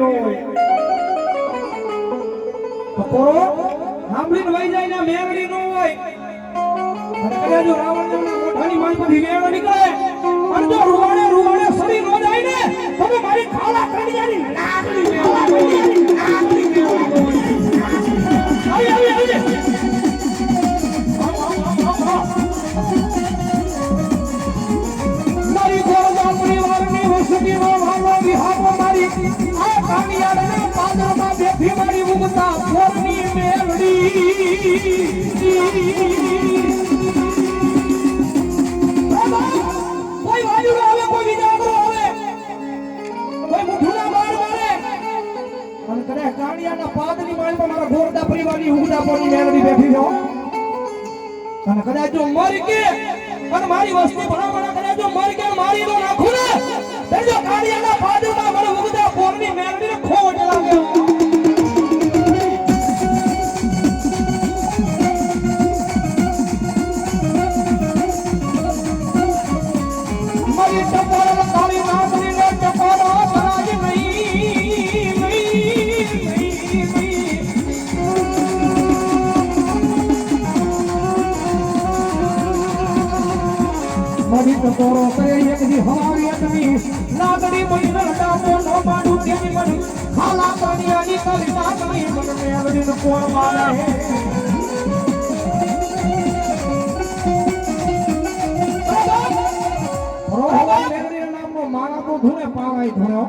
નો વહી જાય. ને મેળવી નો અને જો રૂવાડે રૂવાડે સડી નો જાય ને તો તો મારી ખાલા કડિયાની આવી આવ, આવ, કાનિયાળના પાદરમાં બેઠી મારી ઉગતા ફોરની મેલડી કોઈ વાયુડો આવે કોઈ વિજાગરો અને કદાચ કાણિયાના પાદની માળમાં મારા ગોરદા પરિવારની ઉગતા ફોરની મેલડી બેઠી છો અને કદાચ જો મરી કે અને મારી વસ્તી ભણાવવાના કદાચ મરી કે મારી તો નાખું ને જો કાળિયાના તો તોરો કરે એક દી હવારી અટવી નાગડી મહિના ડામો નો માડું તેની મન ખાલા પાણી આની કરી નાગડી મન મે આવડી નો કોણ મારે? હે મેરડી નામનો મારા તો ધૂણે પાવાય ધૂણ્યો